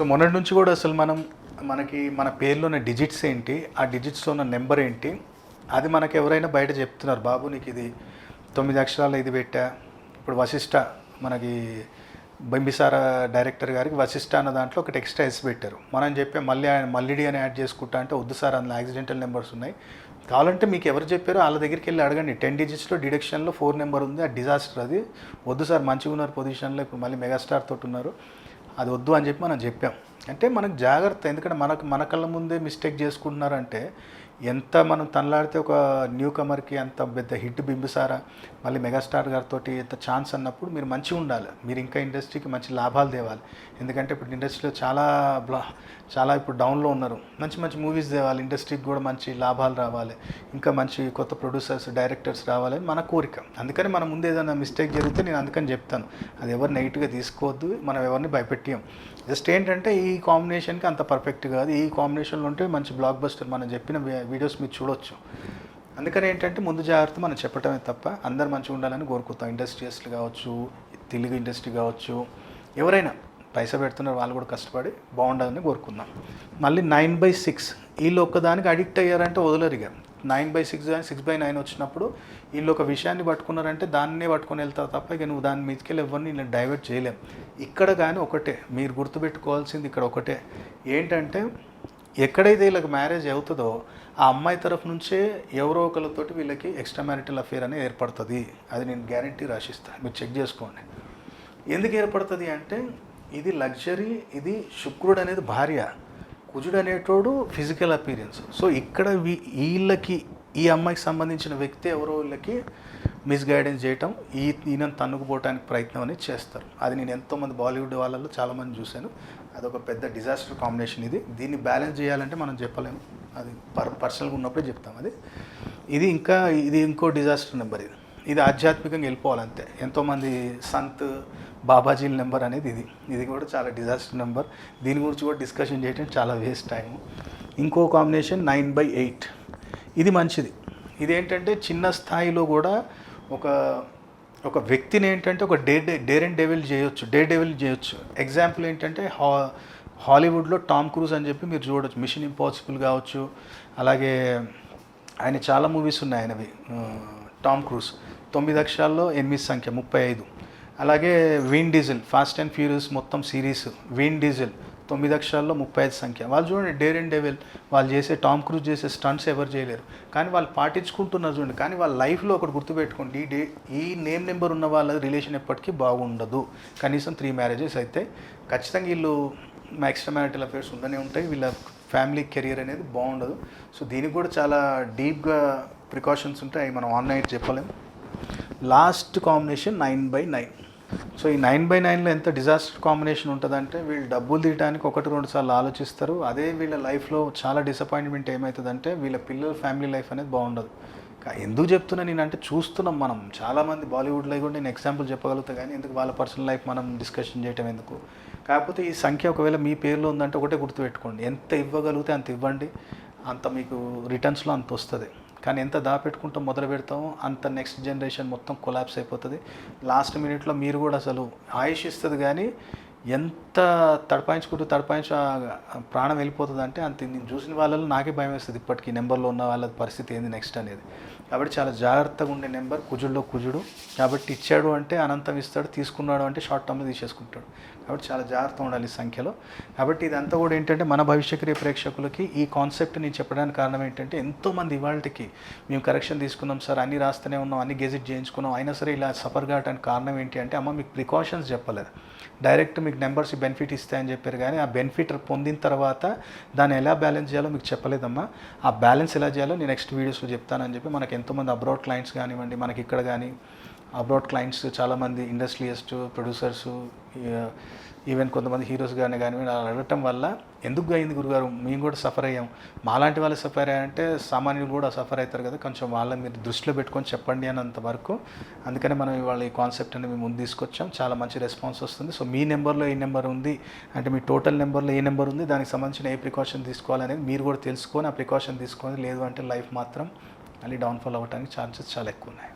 So మొన్నటి నుంచి కూడా అసలు మనం మనకి మన పేర్లో ఉన్న డిజిట్స్ ఏంటి ఆ డిజిట్స్లో ఉన్న నెంబర్ ఏంటి అది మనకు ఎవరైనా బయట చెప్తున్నారు. బాబు నీకు ఇది తొమ్మిది అక్షరాలు ఇది పెట్టా. ఇప్పుడు వశిష్ట మనకి బింబిసార డైరెక్టర్ గారికి వశిష్ట అన్న దాంట్లో ఒకటి ఎక్స్ట్రా ఎస్ పెట్టారు. మనం చెప్పే మళ్ళీ ఆయన మల్లిడి అని యాడ్ చేసుకుంటా అంటే వద్దు సార్ అందులో యాక్సిడెంటల్ నెంబర్స్ ఉన్నాయి. కావాలంటే మీకు ఎవరు చెప్పారో వాళ్ళ దగ్గరికి వెళ్ళి అడగండి. టెన్ డిజిట్స్లో డిడక్షన్లో ఫోర్ నెంబర్ ఉంది ఆ డిజాస్టర్ అది. వద్దు సార్ మంచిగా ఉన్నారు పొజిషన్లో ఇప్పుడు మళ్ళీ మెగాస్టార్ తోటి ఉన్నారు. అది వద్దు అని చెప్పి మనం చెప్పాం. అంటే మనకు జాగ్రత్త ఎందుకంటే మనకు మన కళ్ళ ముందే మిస్టేక్ చేసుకుంటున్నారంటే ఎంత మనం తనలాడితే ఒక న్యూ కమర్కి అంత పెద్ద హిట్ బింబిసారా మళ్ళీ మెగాస్టార్ గారితో ఎంత ఛాన్స్ అన్నప్పుడు మీరు మంచిగా ఉండాలి. మీరు ఇంకా ఇండస్ట్రీకి మంచి లాభాలు తేవాలి. ఎందుకంటే ఇప్పుడు ఇండస్ట్రీలో చాలా బ్లా చాలా ఇప్పుడు డౌన్లో ఉన్నారు. మంచి మంచి మూవీస్ తేవాలి. ఇండస్ట్రీకి కూడా మంచి లాభాలు రావాలి. ఇంకా మంచి కొత్త ప్రొడ్యూసర్స్ డైరెక్టర్స్ రావాలని మన కోరిక. అందుకని మన ముందు ఏదైనా మిస్టేక్ జరిగితే నేను అందుకని చెప్తాను. అది ఎవరు నెగిటివ్గా తీసుకోవద్దు. మనం ఎవరిని భయపెట్టాం జస్ట్ ఏంటంటే ఈ కాంబినేషన్కి అంత పర్ఫెక్ట్ కాదు. ఈ కాంబినేషన్లో ఉంటే మంచి బ్లాక్ బస్టర్ మనం చెప్పిన వీడియోస్ మీరు చూడొచ్చు. అందుకని ఏంటంటే ముందు జాగ్రత్త మనం చెప్పటమే తప్ప అందరు మంచిగా ఉండాలని కోరుకుంటాం. ఇండస్ట్రియస్లు కావచ్చు తెలుగు ఇండస్ట్రీ కావచ్చు ఎవరైనా పైసా పెడుతున్నారు వాళ్ళు కూడా కష్టపడి బాగుండాలని కోరుకుందాం. మళ్ళీ నైన్ బై సిక్స్ వీళ్ళు ఒక్కదానికి అడిక్ట్ అయ్యారంటే వదలరు ఇక. నైన్ బై సిక్స్ కానీ సిక్స్ బై నైన్ వచ్చినప్పుడు వీళ్ళు ఒక విషయాన్ని పట్టుకున్నారంటే దాన్నే పట్టుకొని వెళ్తారు తప్ప ఇక నువ్వు దాని మీదకెళ్ళి ఎవరిని నేను డైవర్ట్ చేయలేం. ఇక్కడ కానీ ఒకటే మీరు గుర్తుపెట్టుకోవాల్సింది ఇక్కడ ఒకటే. ఏంటంటే ఎక్కడైతే వీళ్ళకి మ్యారేజ్ అవుతుందో ఆ అమ్మాయి తరఫు నుంచే ఎవరో ఒకరితోటి వీళ్ళకి ఎక్స్ట్రా మ్యారిటల్ అఫేర్ అనేది ఏర్పడుతుంది. అది నేను గ్యారంటీ రాసిస్తాను మీరు చెక్ చేసుకోండి. ఎందుకు ఏర్పడుతుంది అంటే ఇది లగ్జరీ ఇది శుక్రుడు అనేది భార్య. కుజుడు అనేటోడు ఫిజికల్ అపీరియన్స్ సో ఇక్కడ వీ- వీళ్ళకి ఈ అమ్మాయికి సంబంధించిన వ్యక్తి ఎవరో వీళ్ళకి మిస్గైడెన్స్ చేయటం ఈ ఈయనను తన్నుకుపోవడానికి ప్రయత్నం అనేది చేస్తారు. అది నేను ఎంతోమంది బాలీవుడ్ వాళ్ళలో చాలామంది చూశాను. అదొక పెద్ద డిజాస్టర్ కాంబినేషన్ ఇది. దీన్ని బ్యాలెన్స్ చేయాలంటే మనం చెప్పలేము అది పర్ పర్సనల్గా ఉన్నప్పుడే చెప్తాం అది. ఇది ఇంకా ఇది ఇంకో డిజాస్టర్ నెంబర్ ఇది. ఇది ఆధ్యాత్మికంగా వెళ్ళిపోవాలంతే. ఎంతోమంది సంత్ బాబాజీల నెంబర్ అనేది ఇది. ఇది కూడా చాలా డిజాస్టర్ నెంబర్ దీని గురించి కూడా డిస్కషన్ చేయడం చాలా వేస్ట్ టైం ఇంకో కాంబినేషన్ నైన్ బై ఎయిట్ ఇది మంచిది. ఇదేంటంటే చిన్న స్థాయిలో కూడా ఒక ఒక వ్యక్తిని ఏంటంటే ఒక day day dare and devil చేయొచ్చు. డే డెవిల్ చేయొచ్చు. ఎగ్జాంపుల్ ఏంటంటే హా హాలీవుడ్లో టామ్ క్రూజ్ అని చెప్పి మీరు చూడొచ్చు. మిషన్ ఇంపాసిబుల్ కావచ్చు. అలాగే ఆయన చాలా మూవీస్ ఉన్నాయి ఆయనవి. టామ్ క్రూజ్ తొమ్మిది అక్షరాల్లో ఎనిమిది సంఖ్య ముప్పై ఐదు. అలాగే Vin Diesel Fast and Furious మొత్తం సిరీస్ వీన్ డీజిల్ తొమ్మిది అక్షరాల్లో ముప్పై ఐదు సంఖ్య. వాళ్ళు చూడండి డేర్ అండ్ డెవిల్ వాళ్ళు చేసే టామ్ క్రూజ్ చేసే స్టంట్స్ ఎవరు చేయలేరు. కానీ వాళ్ళు పాటించుకుంటున్నారు చూడండి కానీ వాళ్ళ లైఫ్లో ఒకటి గుర్తుపెట్టుకోండి ఈ డే ఈ నేమ్ నెంబర్ ఉన్న వాళ్ళ రిలేషన్ ఎప్పటికీ బాగుండదు. కనీసం త్రీ మ్యారేజెస్ అయితే. ఖచ్చితంగా వీళ్ళు ఎక్స్ట్రా మ్యారిటల్ అఫేర్స్ ఉండనే ఉంటాయి. వీళ్ళ ఫ్యామిలీ కెరియర్ అనేది బాగుండదు. సో దీనికి కూడా చాలా డీప్గా ప్రికాషన్స్ ఉంటాయి. అవి మనం ఆన్లైన్ చెప్పలేము last combination nine by nine so ఈ నైన్ బై నైన్లో ఎంత డిజాస్టర్ కాంబినేషన్ ఉంటుందంటే వీళ్ళు డబ్బులు తీయడానికి ఒకటి రెండు సార్లు ఆలోచిస్తారు. అదే వీళ్ళ లైఫ్లో చాలా డిసప్పాయింట్మెంట్ ఏమవుతుందంటే వీళ్ళ పిల్లల ఫ్యామిలీ లైఫ్ అనేది బాగుండదు. ఎందుకు చెప్తున్నా నేను అంటే చూస్తున్నాం మనం. చాలామంది బాలీవుడ్లో కూడా నేను ఎగ్జాంపుల్ చెప్పగలుగుతా కానీ ఎందుకు వాళ్ళ పర్సనల్ లైఫ్ మనం డిస్కషన్ చేయటం ఎందుకు? కాకపోతే ఈ సంఖ్య ఒకవేళ మీ పేరులో ఉందంటే ఒకటే గుర్తుపెట్టుకోండి. ఎంత ఇవ్వగలిగితే అంత ఇవ్వండి. అంత మీకు రిటర్న్స్లో అంత వస్తుంది. కానీ ఎంత దాపెట్టుకుంటూ మొదలు పెడతామో అంత నెక్స్ట్ జనరేషన్ మొత్తం కొలాప్స్ అయిపోతుంది. లాస్ట్ మినిట్లో మీరు కూడా అసలు ఆయుష్ ఇస్తుంది కానీ ఎంత తడపాయించుకుంటూ తడపాయించు ప్రాణం వెళ్ళిపోతుంది అంటే అంత. నేను చూసిన వాళ్ళలో నాకే భయం వేస్తుంది ఇప్పటికీ. నెంబర్లో ఉన్న వాళ్ళ పరిస్థితి ఏంది నెక్స్ట్ అనేది. కాబట్టి చాలా జాగ్రత్తగా ఉండే నెంబర్ కుజుల్లో కుజుడు. కాబట్టి ఇచ్చాడు అంటే అనంతం ఇస్తాడు తీసుకున్నాడు అంటే షార్ట్ టర్మ్లో తీసేసుకుంటాడు. కాబట్టి చాలా జాగ్రత్తగా ఉండాలి ఈ సంఖ్యలో. కాబట్టి ఇదంతా కూడా ఏంటంటే మన భవిష్యక్రియ ప్రేక్షకులకి ఈ కాన్సెప్ట్ నేను చెప్పడానికి కారణం ఏంటంటే ఎంతోమంది ఇవాళకి మేము కరెక్షన్ తీసుకున్నాం సార్ అన్ని రాస్తూనే ఉన్నాం అన్ని గెజిట్ చేయించుకున్నాం అయినా సరే ఇలా సఫర్ కావడానికి కారణం ఏంటి అంటే అమ్మ మీకు ప్రికాషన్స్ చెప్పలేదు. డైరెక్ట్ మీకు నెంబర్స్ బెనిఫిట్ ఇస్తాయని చెప్పారు కానీ ఆ బెనిఫిట్ పొందిన తర్వాత దాన్ని ఎలా బ్యాలెన్స్ చేయాలో మీకు చెప్పలేదమ్మా. ఆ బ్యాలెన్స్ ఎలా చేయాలో నేను నెక్స్ట్ వీడియోస్లో చెప్తానని చెప్పి మనకి ఎంతోమంది అబ్రాడ్ క్లయింట్స్ కానివ్వండి మనకి ఇక్కడ కానీ అబ్రాడ్ క్లయింట్స్ చాలామంది ఇండస్ట్రియలిస్ట్ ప్రొడ్యూసర్స్ ఈవెన్ కొంతమంది హీరోస్ కానీ కానీ అలా అడగటం వల్ల ఎందుకు అయింది గురుగారు? మేము కూడా సఫర్ అయ్యాం. మాలాంటి వాళ్ళు సఫర్ అయ్యారంటే సామాన్యులు కూడా సఫర్ అవుతారు కదా. కొంచెం వాళ్ళని మీరు దృష్టిలో పెట్టుకొని చెప్పండి అన్నంత వరకు. అందుకనే మనం ఇవాళ ఈ కాన్సెప్ట్ అనేది మేము ముందు తీసుకొచ్చాం. చాలా మంచి రెస్పాన్స్ వస్తుంది. సో మీ నెంబర్లో ఏ నెంబర్ ఉంది? అంటే మీ టోటల్ నెంబర్లో ఏ నెంబర్ ఉంది? దానికి సంబంధించిన ఏ ప్రికాషన్ తీసుకోవాలనేది మీరు కూడా తెలుసుకొని ఆ ప్రికాషన్ తీసుకొని లేదు అంటే లైఫ్ మాత్రం మళ్ళీ డౌన్ఫాల్ అవ్వడానికి ఛాన్సెస్ చాలా ఎక్కువ ఉన్నాయి.